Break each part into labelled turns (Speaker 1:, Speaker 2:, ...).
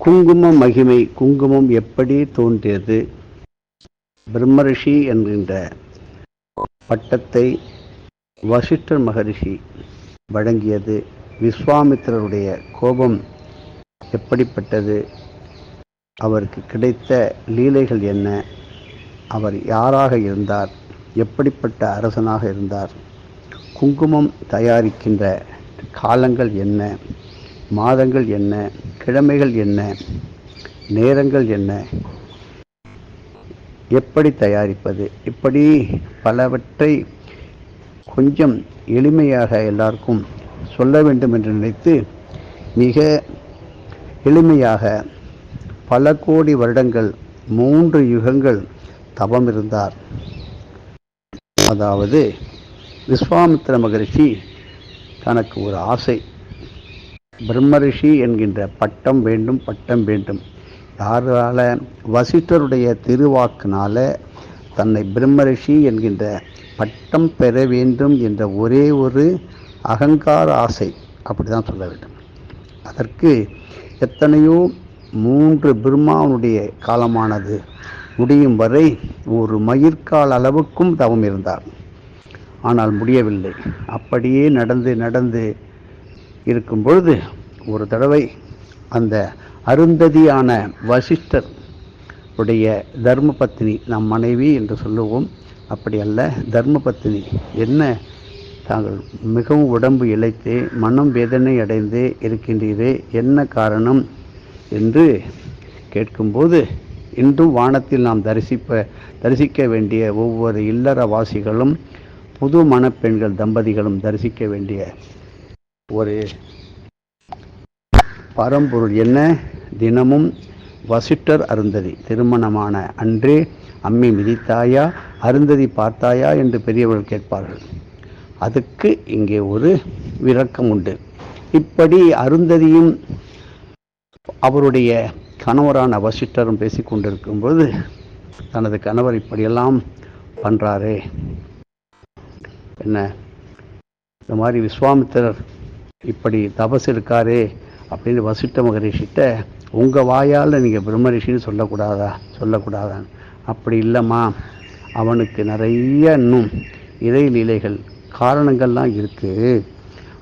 Speaker 1: குங்கும மகிமை குங்குமம் எப்படி தோன்றியது? பிரம்மரிஷி என்கின்ற பட்டத்தை வசிஷ்டர் மகரிஷி வழங்கியது. விஸ்வாமித்திரருடைய கோபம் எப்படிப்பட்டது? அவருக்கு கிடைத்த லீலைகள் என்ன? அவர் யாராக இருந்தார்? எப்படிப்பட்ட அரசனாக இருந்தார்? குங்குமம் தயாரிக்கின்ற காலங்கள் என்ன? மாதங்கள் என்ன? கிழமைகள் என்ன? நேரங்கள் என்ன? எப்படி தயாரிப்பது? இப்படி பலவற்றை கொஞ்சம் எளிமையாக எல்லாருக்கும் சொல்ல வேண்டும் என்று நினைத்து மிக எளிமையாக பல கோடி வருடங்கள் மூன்று யுகங்கள் தவம் இருந்தார். அதாவது விஸ்வாமித்திர மகரிஷி தனக்கு ஒரு ஆசை. பிரம்மரிஷி என்கின்ற பட்டம் வேண்டும் பட்டம் வேண்டும். யாரால வசிஷ்டருடைய திருவாக்கினால தன்னை பிரம்மரிஷி என்கின்ற பட்டம் பெற வேண்டும் என்ற ஒரே ஒரு அகங்கார ஆசை. அப்படிதான் சொல்ல வேண்டும். அதற்கு எத்தனையோ மூன்று பிரம்மாவனுடைய காலமானது. முடியும் வரை ஒரு மயிர்கால் அளவுக்கும் தவம் இருந்தார். ஆனால் முடியவில்லை. அப்படியே நடந்து நடந்து இருக்கும் பொழுது ஒரு தடவை அந்த அருந்ததியான வசிஷ்டர் உடைய தர்மபத்தினி நம் மனைவி என்று சொல்லுவோம் அப்படி அல்ல. தர்மபத்தினி என்ன தாங்கள் மிகவும் உடம்பு இழைத்து மனம் வேதனை அடைந்து இருக்கின்றீரே என்ன காரணம் என்று கேட்கும்போது இன்றும் வானத்தில் நாம் தரிசிப்ப தரிசிக்க வேண்டிய ஒவ்வொரு இல்லறவாசிகளும் புது மணப்பெண்கள் தம்பதிகளும் தரிசிக்க வேண்டிய ஒரு பரம்பொருள் என்ன? தினமும் வசிட்டர் அருந்ததி. திருமணமான அன்றே அம்மி மிதித்தாயா? அருந்ததி பார்த்தாயா? என்று பெரியவர்கள் கேட்பார்கள். அதுக்கு இங்கே ஒரு விளக்கம் உண்டு. இப்படி அருந்ததியும் அவருடைய கணவரான வசிட்டரும் பேசிக் கொண்டிருக்கும்போது தனது கணவர் இப்படியெல்லாம் பண்றாரே. என்ன? இந்த மாதிரி விஸ்வாமித்திரர் இப்படி தபஸ் இருக்காரே அப்படின்னு வசிட்ட மகரிஷிட்ட உங்கள் வாயால் நீங்கள் பிரம்மரிஷின்னு சொல்லக்கூடாதா? சொல்லக்கூடாதா அப்படி இல்லைம்மா. அவனுக்கு நிறைய இன்னும் இறை நிலைகள் காரணங்கள்லாம் இருக்குது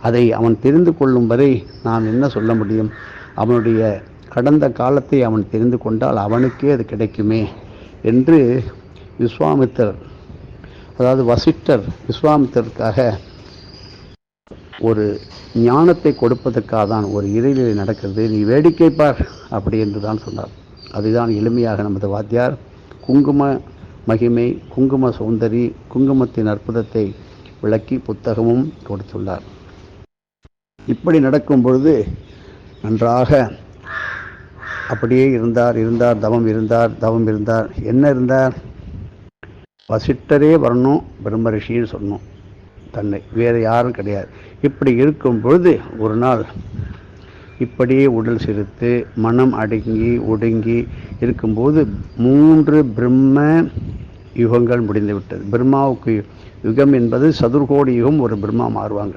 Speaker 1: அதை அவன் தெரிந்து கொள்ளும் வரை நாம் என்ன சொல்ல முடியும்? அவனுடைய கடந்த காலத்தை அவன் தெரிந்து கொண்டால் அவனுக்கே அது கிடைக்குமே என்று விஸ்வாமித்தர் அதாவது வசிட்டர் விஸ்வாமித்தருக்காக ஒரு ஞானத்தை கொடுப்பதற்காக தான் ஒரு இறைநிலை நடக்கிறது. நீ வேடிக்கை பார் அப்படி என்று தான் சொன்னார். அதுதான் எளிமையாக நமது வாத்தியார். குங்கும மகிமை குங்கும சௌந்தரி குங்குமத்தின் அற்புதத்தை விளக்கி புத்தகமும் கொடுத்துள்ளார். இப்படி நடக்கும் பொழுது நன்றாக அப்படியே இருந்தார் இருந்தார் தவம் இருந்தார் தவம் இருந்தார். என்ன இருந்தார்? வசிட்டரே வரணும் பிரம்மரிஷின்னு சொன்னோம். தன்னை. வேறு யாரும் கிடையாது. இப்படி இருக்கும் பொழுது ஒரு நாள் இப்படியே உடல் சிரித்து மனம் அடங்கி ஒடுங்கி இருக்கும்போது மூன்று பிரம்ம யுகங்கள் முடிந்துவிட்டது. பிரம்மாவுக்கு யுகம் என்பது சதுர்கோடி யுகம் ஒரு பிரம்மா மாறுவாங்க.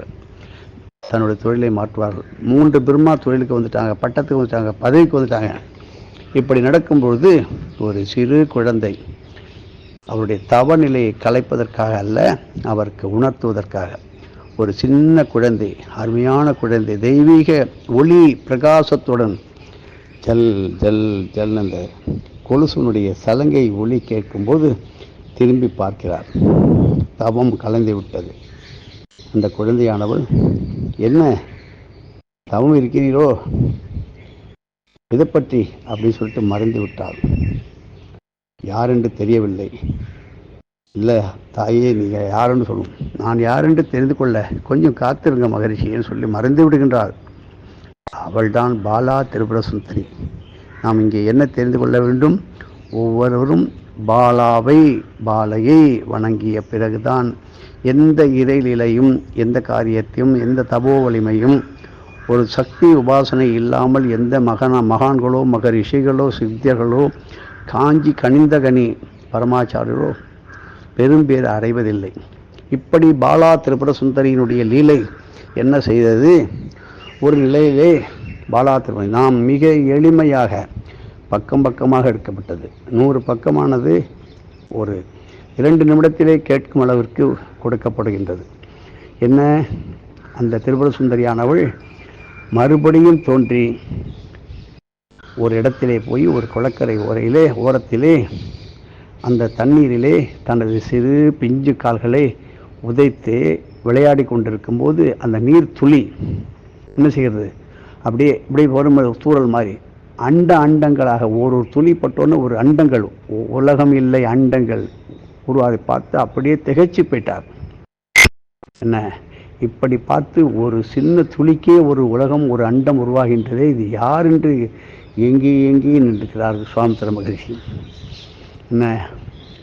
Speaker 1: தன்னுடைய தொழிலை மாற்றுவார்கள். மூன்று பிரம்மா தொழிலுக்கு வந்துட்டாங்க பட்டத்துக்கு வந்துட்டாங்க பதவிக்கு வந்துட்டாங்க. இப்படி நடக்கும்பொழுது ஒரு சிறு குழந்தை அவருடைய தவநிலையை கலைப்பதற்காக அல்ல அவருக்கு உணர்த்துவதற்காக. ஒரு சின்ன குழந்தை அருமையான குழந்தை தெய்வீக ஒளி பிரகாசத்துடன் ஜல் ஜல் ஜல் அந்த கொலுசனுடைய சலங்கை ஒளி கேட்கும்போது திரும்பி பார்க்கிறார். தவம் கலந்து விட்டது. அந்த குழந்தையானவள் என்ன? தவம் இருக்கிறீரோ? இதை பற்றி அப்படின்னு சொல்லிட்டு மறைந்து விட்டாள். யாரென்று தெரியவில்லை. இல்லை தாயே நீங்கள் யாருன்னு சொல்லும் நான் யாரென்று தெரிந்து கொள்ள கொஞ்சம் காத்திருங்க மகரிஷின்னு சொல்லி மறைந்து விடுகின்றாள் அவள்தான் பாலா திரிபுர சுந்தரி நாம் இங்கே என்ன தெரிந்து கொள்ள வேண்டும்? ஒவ்வொருவரும் பாலாவை பாலையை வணங்கிய பிறகுதான் எந்த இறைநிலையும் எந்த காரியத்தையும் எந்த தபோ வலிமையும் ஒரு சக்தி உபாசனை இல்லாமல் எந்த மகன மகான்களோ மகரிஷிகளோ சித்தியர்களோ காஞ்சி கனிந்தகனி பரமாச்சாரியரோ பெரும்பேர் அடைவதில்லை. இப்படி பாலா திரிபுர சுந்தரியினுடைய லீலை என்ன செய்தது? ஒரு நிலையிலே பாலா திருமணி நாம் மிக எளிமையாக பக்கம் பக்கமாக எடுக்கப்பட்டது. நூறு பக்கமானது ஒரு இரண்டு நிமிடத்திலே கேட்கும் அளவிற்கு கொடுக்கப்படுகின்றது. என்ன? அந்த திரிபுர சுந்தரியானவள் மறுபடியும் தோன்றி ஒரு இடத்திலே போய் ஒரு குளக்கரை ஓரையிலே ஓரத்திலே அந்த தண்ணீரிலே தனது சிறு பிஞ்சு கால்களை உதைத்து விளையாடி கொண்டிருக்கும்போது அந்த நீர் துளி என்ன செய்கிறது? அப்படியே இப்படியே வரும் சூழல் மாதிரி. அண்ட அண்டங்களாக ஒரு ஒரு துளி பட்டோன்னு ஒரு அண்டங்கள். உலகம் இல்லை அண்டங்கள். உருவாதை பார்த்து அப்படியே திகைச்சு போயிட்டார். என்ன? இப்படி பார்த்து ஒரு சின்ன துளிக்கே ஒரு உலகம் ஒரு அண்டம் உருவாகின்றதே. இது யார் என்று எங்கே எங்கே நின்றுக்கிறார்கள் சுவாமித்திர மகிழ்ச்சி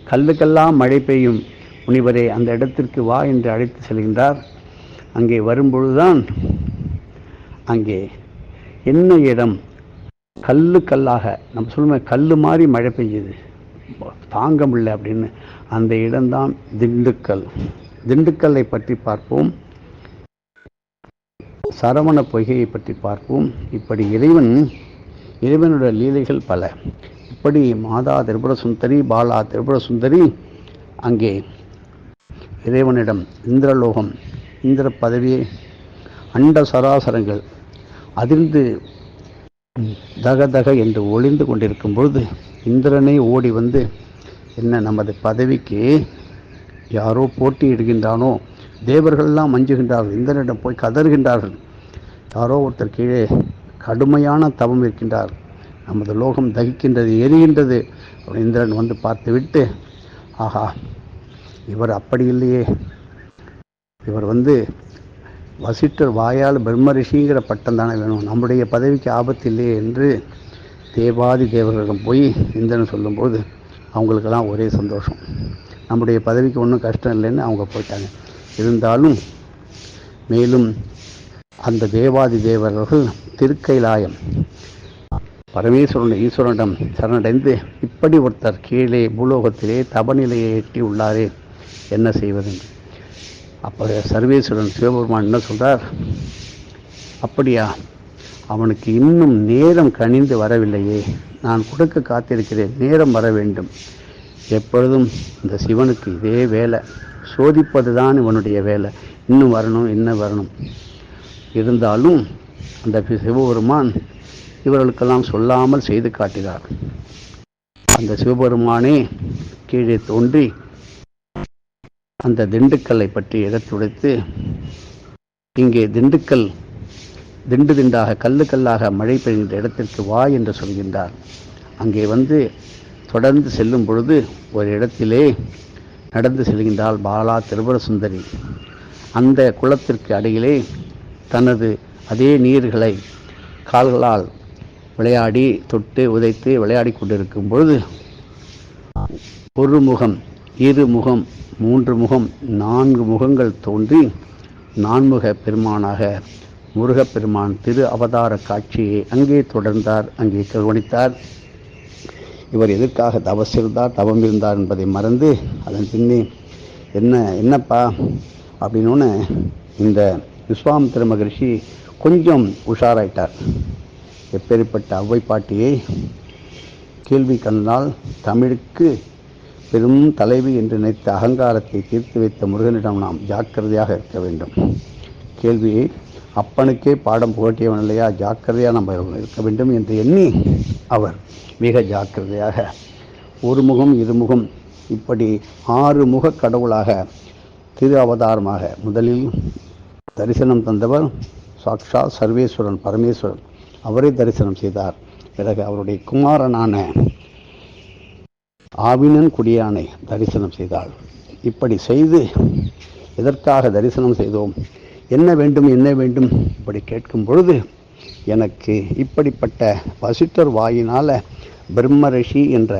Speaker 1: கல்லுக்கெல்லாம் மழை பெய்யும். முனிவரே அந்த இடத்திற்கு வா என்று அழைத்து செல்கின்றார். அங்கே வரும்பொழுதுதான் அங்கே என்ன இடம்? கல்லு கல்லாக நம்ம சொல்லுவோம் கல் மாதிரி மழை பெய்யுது. தாங்க முடியல அப்படின்னு. அந்த இடம்தான் திண்டுக்கல். திண்டுக்கல்லை பற்றி பார்ப்போம். சரவண பொய்கையை பற்றி பார்ப்போம். இப்படி இறைவன் இறைவனுடைய லீலைகள் பல. எப்படி மாதா திரிபுர சுந்தரி பாலா திரிபுர சுந்தரி அங்கே இறைவனிடம் இந்திரலோகம் இந்திர பதவியை அண்ட சராசரங்கள் அதிர்ந்து தக தக என்று ஒளிந்து கொண்டிருக்கும் பொழுது இந்திரனே ஓடி வந்து என்ன நமது பதவிக்கு யாரோ போட்டியிடுகின்றானோ தேவர்கள்லாம் மஞ்சுகின்றார்கள் இந்திரனிடம் போய் கதறுகின்றார்கள். யாரோ ஒருத்தர் கீழே கடுமையான தவம் இருக்கின்றார். நமது லோகம் தகிக்கின்றது எரிகின்றது இந்திரன் வந்து பார்த்துவிட்டு ஆஹா இவர் அப்படி இல்லையே. இவர் வந்து வசிட்டர் வாயால் பிரம்மரிஷிங்கிற பட்டம் தானே வேணும். நம்முடைய பதவிக்கு ஆபத்து இல்லையே என்று தேவாதி தேவர்களிடம் போய் இந்திரன் சொல்லும்போது அவங்களுக்கெல்லாம் ஒரே சந்தோஷம். நம்முடைய பதவிக்கு ஒன்றும் கஷ்டம் இல்லைன்னு அவங்க போயிட்டாங்க. இருந்தாலும் மேலும் அந்த தேவாதி தேவர்கள் திருக்கைலாயம் பரமேஸ்வரன் ஈஸ்வரனிடம் சரணடைந்து இப்படி ஒருத்தர் கீழே பூலோகத்திலே தபநிலையை எட்டி உள்ளாரே என்ன செய்வது அப்போ சர்வேஸ்வரன் சிவபெருமான் என்ன சொல்கிறார் அப்படியா அவனுக்கு இன்னும் நேரம் கனிந்து வரவில்லையே நான் கொடுக்க காத்திருக்கிறேன் நேரம் வர வேண்டும். எப்பொழுதும் இந்த சிவனுக்கு இதே வேலை சோதிப்பது தான் இவனுடைய வேலை இன்னும் வரணும் இன்னும் வரணும். இருந்தாலும் அந்த சிவபெருமான் இவர்களுக்கெல்லாம் சொல்லாமல் செய்து காட்டினார். அந்த சிவபெருமானே கீழே தோன்றி அந்த திண்டுக்கல்லை பற்றி எடுத்துடைத்து இங்கே திண்டுக்கல் திண்டு திண்டாக கல்லு கல்லாக மழை பெய்கின்ற இடத்திற்கு வா என்று சொல்கின்றார். அங்கே வந்து தொடர்ந்து செல்லும் பொழுது ஒரு இடத்திலே நடந்து செல்கின்றாள் பாலா திருபுர சுந்தரி அந்த குளத்திற்கு அடியிலே தனது அதே நீர்களை கால்களால் விளையாடி தொட்டு உதைத்து விளையாடி கொண்டிருக்கும் பொழுது ஒரு முகம் இரு முகம் மூன்று முகம் நான்கு முகங்கள் தோன்றி நான்முக பெருமானாக முருகப்பெருமான் திரு அவதார காட்சியை அங்கே தொடர்ந்தார் அங்கே கவனித்தார் இவர் எதற்காக தவஸ் இருந்தார் தவம் இருந்தார் என்பதை மறந்து அதன் பின்னே என்ன என்னப்பா? அப்படின்னோன்னு இந்த விஸ்வாமித்திர மகரிஷி கொஞ்சம் உஷாராயிட்டார். எப்பேற்பட்ட அவ்வை பாட்டியை கேள்வி கண்டால் தமிழுக்கு பெரும் தலைவி என்று நினைத்த அகங்காரத்தை தீர்த்து வைத்த முருகனிடம் நாம் ஜாக்கிரதையாக இருக்க வேண்டும். கேள்வியை அப்பனுக்கே பாடம் புகட்டியவன் இல்லையா? ஜாக்கிரதையாக நம்ம இருக்க வேண்டும் என்று எண்ணி அவர் மிக ஜாக்கிரதையாக ஒரு முகம் இருமுகம் இப்படி ஆறு முக கடவுளாக திரு அவதாரமாக முதலில் தரிசனம் தந்தவர் சாக்ஷா சர்வேஸ்வரன் பரமேஸ்வரன். அவரே தரிசனம் செய்தார். பிறகு அவருடைய குமாரனான ஆவினன் குடியானை தரிசனம் செய்தாள். இப்படி செய்து எதற்காக தரிசனம் செய்தோம்? என்ன வேண்டும் என்ன வேண்டும்? இப்படி கேட்கும் பொழுது எனக்கு இப்படிப்பட்ட வசிட்டர் வாயினால் பிரம்மரிஷி என்ற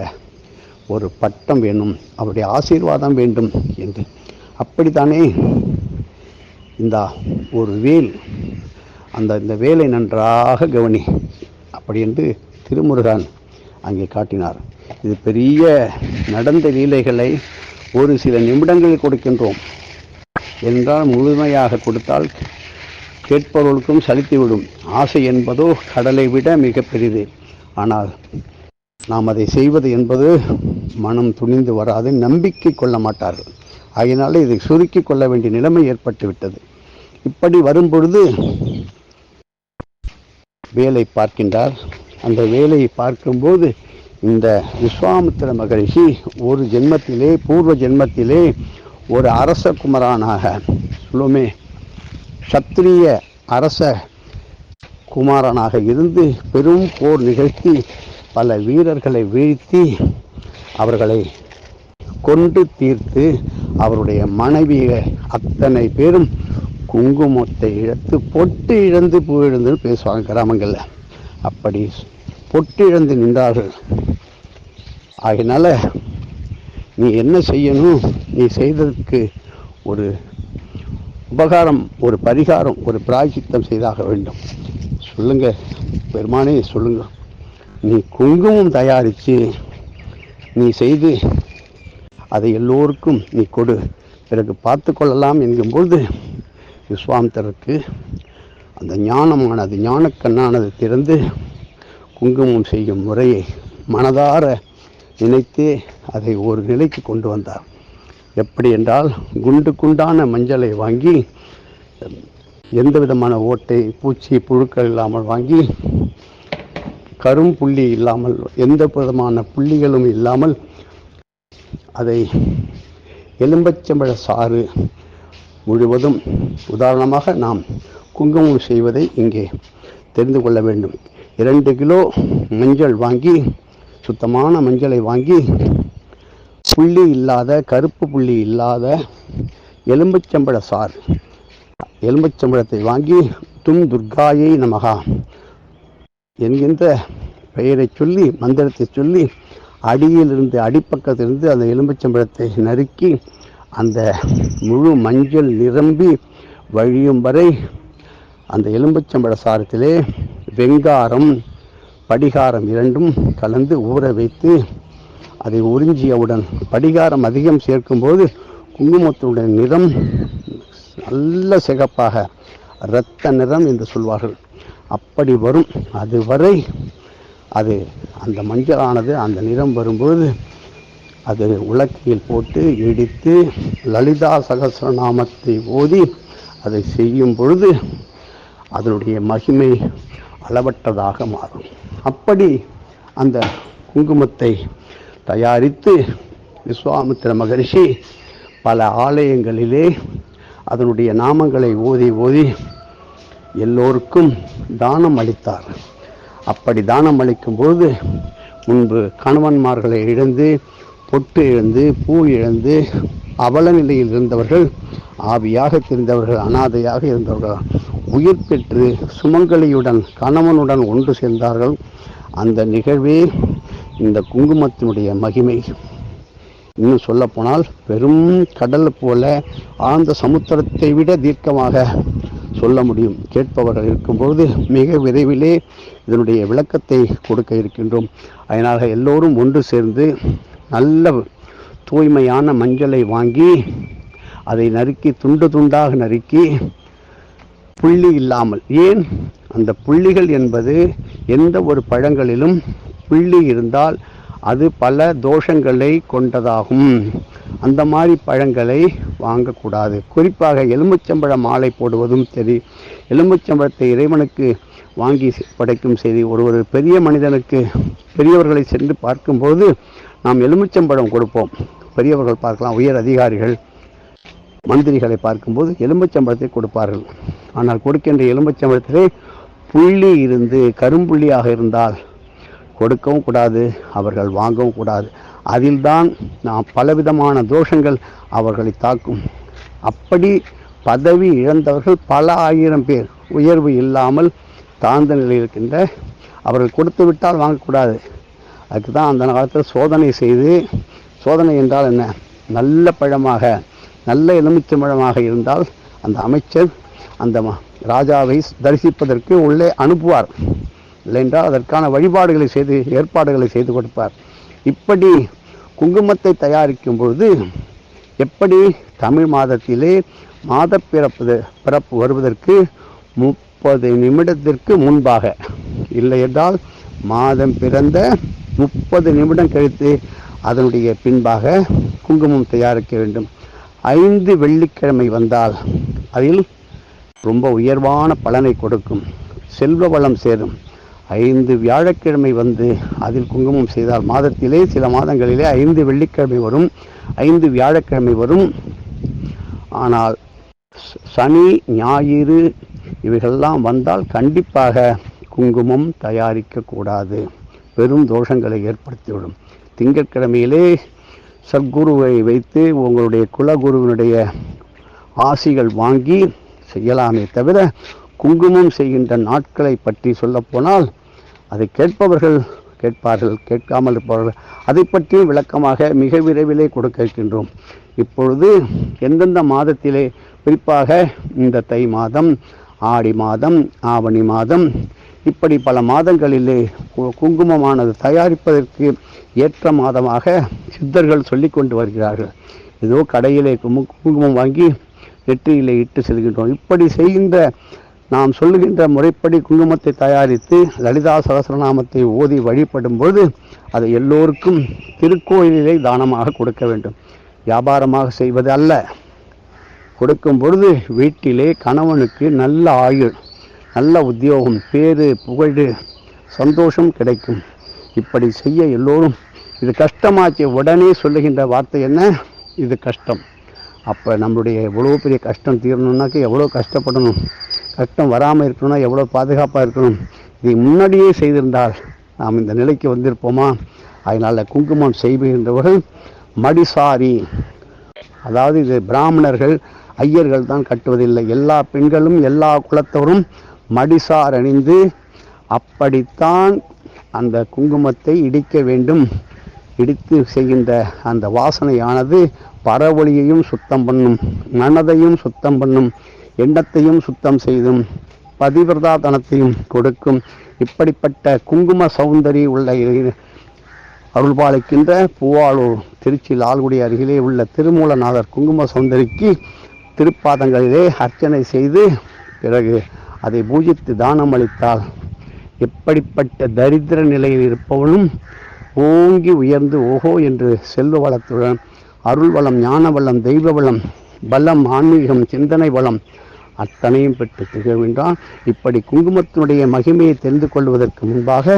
Speaker 1: ஒரு பட்டம் வேணும் அவருடைய ஆசீர்வாதம் வேண்டும் என்று. அப்படித்தானே? இந்த ஒரு வேல் அந்த இந்த வேலை நன்றாக கவனி. அப்படி என்று திருமுருகன் அங்கே காட்டினார். இது பெரிய நடந்த லீலைகளை ஒரு சில நிமிடங்களில் கொடுக்கின்றோம். என்றால் முழுமையாக கொடுத்தால் கேட்பவர்களுக்கும் சலித்துவிடும். ஆசை என்பதோ கடலை விட மிக பெரிது. ஆனால் நாம் அதை செய்வது என்பது மனம் துணிந்து வராது நம்பிக்கை கொள்ள மாட்டார்கள். ஆகையினால இதை சுருக்கி கொள்ள வேண்டிய நிலைமை ஏற்பட்டுவிட்டது. இப்படி வரும்பொழுது வேலை பார்க்கின்றார். அந்த வேலையை பார்க்கும்போது இந்த விஸ்வாமித்திர மகரிஷி ஒரு ஜென்மத்திலே பூர்வ ஜென்மத்திலே ஒரு அரச குமரானாக சொல்லுமே சத்திரிய அரச குமாரனாக இருந்து பெரும் போர் நிகழ்த்தி பல வீரர்களை வீழ்த்தி அவர்களை கொண்டு தீர்த்து அவருடைய மனைவியை அத்தனை பேரும் குங்குமத்தை இழந்து பொட்டு இழந்து பூ இழந்துன்னு பேசுவாங்க கிராமங்களில். அப்படி பொட்டு இழந்து நின்றார்கள். ஆகையினால நீ என்ன செய்யணும்? நீ செய்ததற்கு ஒரு உபகாரம் ஒரு பரிகாரம் ஒரு பிராய்ச்சித்தம் செய்தாக வேண்டும். சொல்லுங்க பெருமானே சொல்லுங்க. நீ குங்குமம் தயாரித்து நீ செய்து அதை எல்லோருக்கும் நீ கொடு. பிறகு பார்த்து கொள்ளலாம் என்கும்பொழுது விஸ்வாந்தருக்கு அந்த ஞானமானது ஞானக்கண்ணானது திறந்து குங்குமம் செய்யும் முறையை மனதார நினைத்து அதை ஒரு நிலைக்கு கொண்டு வந்தார். எப்படி என்றால் குண்டு குண்டான மஞ்சளை வாங்கி எந்த விதமான ஓட்டை பூச்சி புழுக்கள் இல்லாமல் வாங்கி கரும் புள்ளி இல்லாமல் எந்த விதமான புள்ளிகளும் இல்லாமல் அதை எலும்பச்சம்பழ சாறு முழுவதும் உதாரணமாக நாம் குங்குமம் செய்வதை இங்கே தெரிந்து கொள்ள வேண்டும். இரண்டு கிலோ மஞ்சள் வாங்கி சுத்தமான மஞ்சளை வாங்கி புள்ளி இல்லாத கருப்பு புள்ளி இல்லாத எலும்புச்சம்பழ சார் எலும்புச்சம்பழத்தை வாங்கி தும் துர்காயை நமகா என்கின்ற பெயரை சொல்லி மந்திரத்தை சொல்லி அடியிலிருந்து அடிப்பக்கத்திலிருந்து அந்த எலும்புச்சம்பழத்தை நறுக்கி அந்த முழு மஞ்சள் நிரம்பி வழியும் வரை அந்த எலும்பச்சம்பழ சாரத்திலே வெங்காரம் படிகாரம் இரண்டும் கலந்து ஊற வைத்து அதை உறிஞ்சியவுடன் படிகாரம் அதிகம் சேர்க்கும்போது குங்குமத்துடைய நிறம் நல்ல சிகப்பாக இரத்த நிறம் என்று சொல்வார்கள். அப்படி வரும். அதுவரை அது அந்த மஞ்சளானது அந்த நிறம் வரும்போது அது உலக்கையில் போட்டு இடித்து லலிதா சகசிரநாமத்தை ஓதி அதை செய்யும் பொழுது அதனுடைய மகிமை அளவற்றதாக மாறும். அப்படி அந்த குங்குமத்தை தயாரித்து விஸ்வாமித்திர மகரிஷி பல ஆலயங்களிலே அதனுடைய நாமங்களை ஓதி ஓதி எல்லோருக்கும் தானம் அளித்தார். அப்படி தானம் அளிக்கும்பொழுது முன்பு கணவன்மார்களை இழந்து பொட்டு இழந்து பூ இழந்து அவல நிலையில் இருந்தவர்கள் ஆவியாக தெரிந்தவர்கள் அனாதையாக இருந்தவர்கள் உயிர் பெற்று சுமங்கலியுடன் கணவனுடன் ஒன்று சேர்ந்தார்கள். அந்த நிகழ்வே இந்த குங்குமத்தினுடைய மகிமை. இன்னும் சொல்லப்போனால் பெரும் கடல் போல ஆழ்ந்த சமுத்திரத்தை விட தீர்க்கமாக சொல்ல முடியும். கேட்பவர்கள் இருக்கும்போது மிக விரைவிலே இதனுடைய விளக்கத்தை கொடுக்க இருக்கின்றோம். அதனால் எல்லோரும் ஒன்று சேர்ந்து நல்ல தூய்மையான மஞ்சளை வாங்கி அதை நறுக்கி துண்டு துண்டாக நறுக்கி புள்ளி இல்லாமல் ஏன்? அந்த புள்ளிகள் என்பது எந்த ஒரு பழங்களிலும் புள்ளி இருந்தால் அது பல தோஷங்களை கொண்டதாகும். அந்த மாதிரி பழங்களை வாங்கக்கூடாது. குறிப்பாக எலும்புச்சம்பழ மாலை போடுவதும் சரி எலும்புச்சம்பழத்தை இறைவனுக்கு வாங்கி படைக்கும் செய்தி ஒரு ஒரு பெரிய மனிதனுக்கு பெரியவர்களை சென்று பார்க்கும்போது நாம் எலுமிச்சம்பழம் கொடுப்போம். பெரியவர்கள் பார்க்கலாம் உயர் அதிகாரிகள் மந்திரிகளை பார்க்கும்போது எலும்புச்சம்பழத்தை கொடுப்பார்கள். ஆனால் கொடுக்கின்ற எலும்புச்சம்பழத்திலே புள்ளி இருந்து கரும்புள்ளியாக இருந்தால் கொடுக்கவும் கூடாது அவர்கள் வாங்கவும் கூடாது. அதில்தான் நாம் பலவிதமான தோஷங்கள் அவர்களை தாக்கும். அப்படி பதவி இழந்தவர்கள் பல ஆயிரம் பேர் உயர்வு இல்லாமல் தாழ்ந்த நிலையில் இருக்கின்ற அவர்கள் கொடுத்து விட்டால் வாங்கக்கூடாது. அதுக்கு தான் அந்த காலத்தில் சோதனை செய்து சோதனை என்றால் என்ன? நல்ல பழமாக நல்ல எலுமிச்சம்பழமாக இருந்தால் அந்த அமைச்சர் அந்த ராஜாவை தரிசிப்பதற்கு உள்ளே அனுப்புவார். இல்லைன்றால் அதற்கான வழிபாடுகளை செய்து ஏற்பாடுகளை செய்து கொடுப்பார். இப்படி குங்குமத்தை தயாரிக்கும் பொழுது எப்படி தமிழ் மாதத்திலே மாத பிறப்பு பிறப்பு வருவதற்கு முப்பது நிமிடத்திற்கு முன்பாக இல்லை என்றால் மாதம் பிறந்த முப்பது நிமிடம் கழித்து அதனுடைய பின்பாக குங்குமம் தயாரிக்க வேண்டும். ஐந்து வெள்ளிக்கிழமை வந்தால் அதில் ரொம்ப உயர்வான பலனை கொடுக்கும். செல்வ வளம் சேரும். ஐந்து வியாழக்கிழமை வந்து அதில் குங்குமம் செய்தால் மாதத்திலே சில மாதங்களிலே ஐந்து வெள்ளிக்கிழமை வரும் ஐந்து வியாழக்கிழமை வரும். ஆனால் சனி ஞாயிறு இவைகள்லாம் வந்தால் கண்டிப்பாக குங்குமம் தயாரிக்கக்கூடாது பெரும் தோஷங்களை ஏற்படுத்திவிடும். திங்கட்கிழமையிலே சத்குருவை வைத்து உங்களுடைய குலகுருவினுடைய ஆசிகள் வாங்கி செய்யலாமே தவிர குங்குமம் செய்கின்ற நாட்களை பற்றி சொல்லப்போனால் அதை கேட்பவர்கள் கேட்பார்கள் கேட்காமல் இருப்பவர்கள் அதை பற்றியும் விளக்கமாக மிக விரைவிலே கொடுக்க இருக்கின்றோம் இப்பொழுது எந்தெந்த மாதத்திலே குறிப்பாக இந்த தை மாதம் ஆடி மாதம் ஆவணி மாதம் இப்படி பல மாதங்களிலே கு- குங்குமமானது தயாரிப்பதற்கு ஏற்ற மாதமாக சித்தர்கள் சொல்லிக் கொண்டு வருகிறார்கள். ஏதோ கடையிலே குங்குமம் வாங்கி நெற்றியிலே இட்டு செல்கின்றோம். இப்படி செய்கின்ற நாம் சொல்லுகின்ற முறைப்படி குங்குமத்தை தயாரித்து லலிதா சகசரநாமத்தை ஓதி வழிபடும் பொழுது அதை எல்லோருக்கும் திருக்கோயிலே தானமாக கொடுக்க வேண்டும். வியாபாரமாக செய்வது அல்ல. கொடுக்கும் பொழுது வீட்டிலே கணவனுக்கு நல்ல ஆயுள். நல்ல உத்தியோகம் பேரு புகழ் சந்தோஷம் கிடைக்கும். இப்படி செய்ய எல்லோரும் இது கஷ்டமாச்சு உடனே சொல்லுகின்ற வார்த்தை என்ன? இது கஷ்டம். அப்போ நம்மளுடைய எவ்வளோ பெரிய கஷ்டம் தீரணும்னாக்க எவ்வளோ கஷ்டப்படணும். கஷ்டம் வராமல் இருக்கணும்னா எவ்வளோ பாதுகாப்பாக இருக்கணும். இதை முன்னாடியே செய்திருந்தால் நாம் இந்த நிலைக்கு வந்திருப்போமா? அதனால் குங்குமம் செய்கின்றவர்கள் மடிசாரி. அதாவது இது பிராமணர்கள் ஐயர்கள் தான் கட்டுவதில்லை. எல்லா பெண்களும் எல்லா குலத்தவரும் மடிசார் அணிந்து அப்படித்தான் அந்த குங்குமத்தை இடிக்க வேண்டும். இடித்து செய்கின்ற அந்த வாசனையானது பரவொளியையும் சுத்தம் பண்ணும் மனதையும் சுத்தம் பண்ணும் எண்ணத்தையும் சுத்தம் செய்தும் பதிவிரதாதனத்தையும் கொடுக்கும். இப்படிப்பட்ட குங்கும சௌந்தரி உள்ள இ- அருள்பாலிக்கின்ற பூவாளூர் திருச்சி லால்குடி அருகிலே உள்ள திருமூலநாதர் குங்கும சௌந்தரிக்கு திருப்பாதங்களிலே அர்ச்சனை செய்து பிறகு அதை பூஜித்து தானம் அளித்தால் எப்படிப்பட்ட தரித்திர நிலையில் இருப்பவனும் ஓங்கி உயர்ந்து ஓஹோ என்று செல்வ வளத்துடன் அருள் வளம் ஞான வளம் தெய்வ வளம் பலம் ஆன்மீகம் சிந்தனை வளம் அத்தனையும் பெற்று திகழ்கின்றான். இப்படி குங்குமத்தினுடைய மகிமையை தெரிந்து கொள்வதற்கு முன்பாக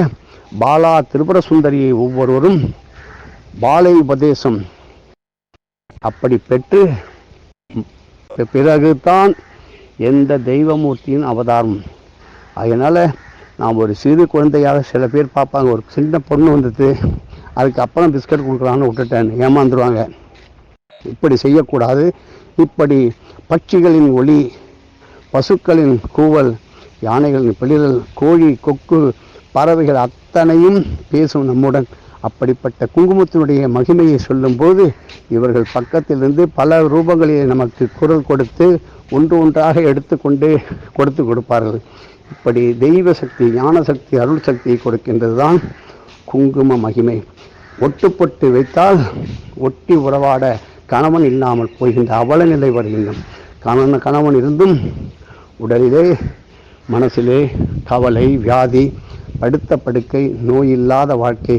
Speaker 1: பாலா திரிபுர சுந்தரியை ஒவ்வொருவரும் பாலை உபதேசம் அப்படி பெற்று பிறகுதான் எந்த தெய்வமூர்த்தியின் அவதாரம்? அதனால் நான் ஒரு சிறு குழந்தையாக சில பேர் பார்ப்பாங்க. ஒரு சின்ன பொண்ணு வந்துட்டு அதுக்கு அப்புறம் பிஸ்கட் கொடுக்கலான்னு விட்டுட்டேன் ஏமாந்துருவாங்க. இப்படி செய்யக்கூடாது. இப்படி பட்சிகளின் ஒளி பசுக்களின் கூவல் யானைகளின் பிளிரல் கோழி கொக்கு பறவைகள் அத்தனையும் பேசும் நம்முடன். அப்படிப்பட்ட குங்குமத்தினுடைய மகிமையை சொல்லும்போது இவர்கள் பக்கத்திலிருந்து பல ரூபங்களில் நமக்கு குரல் கொடுத்து ஒன்று ஒன்றாக எடுத்துக்கொண்டு கொடுத்து கொடுப்பார்கள். இப்படி தெய்வ சக்தி ஞான சக்தி அருள் சக்தியை கொடுக்கின்றது தான் குங்கும மகிமை. ஒட்டுப்பட்டு வைத்தால் ஒட்டி உறவாட கணவன் இல்லாமல் போகின்ற அவல நிலை வருகின்றன கணவன் கணவன் இருந்தும் உடலிலே மனசிலே கவலை வியாதி படுத்த படுக்கை நோய் இல்லாத வாழ்க்கை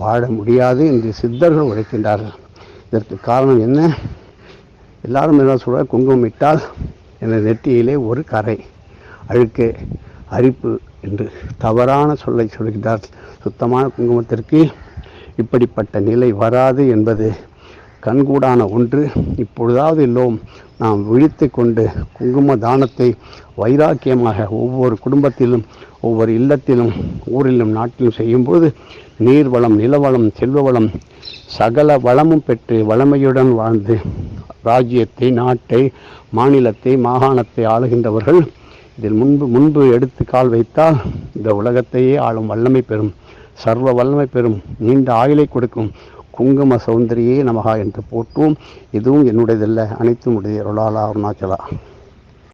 Speaker 1: வாழ முடியாது என்று சித்தர்கள் உழைக்கின்றார்கள் இதற்கு காரணம் என்ன? எல்லாரும் என்ன சொல்கிறார் குங்குமம் இட்டால் எனது நெற்றியிலே ஒரு கரை. அழுக்கு அரிப்பு என்று தவறான சொல்லை சொல்கிறார். சுத்தமான குங்குமத்திற்கு இப்படிப்பட்ட நிலை வராது என்பது கண்கூடான ஒன்று. இப்பொழுதாவது எல்லோரும் நாம் விழித்து கொண்டு குங்கும தானத்தை வைராக்கியமாக ஒவ்வொரு குடும்பத்திலும் ஒவ்வொரு இல்லத்திலும் ஊரிலும் நாட்டிலும் செய்யும்போது நீர் வளம் நிலவளம் செல்வ வளம் சகல வளமும் பெற்று வளமையுடன் வாழ்ந்து ராஜ்யத்தை நாட்டை மாநிலத்தை மாகாணத்தை ஆளுகின்றவர்கள் இதில் முன்பு முன்பு எடுத்து கால் வைத்தால் இந்த உலகத்தையே ஆளும் வல்லமை பெறும். சர்வ வல்லமை பெறும். நீண்ட ஆயுளை கொடுக்கும். குங்கும சௌந்தரியே நமகா என்று போட்டோம் இதுவும் என்னுடையதல்ல. அனைத்தும் உடைய அருளாலா அருணாச்சலா.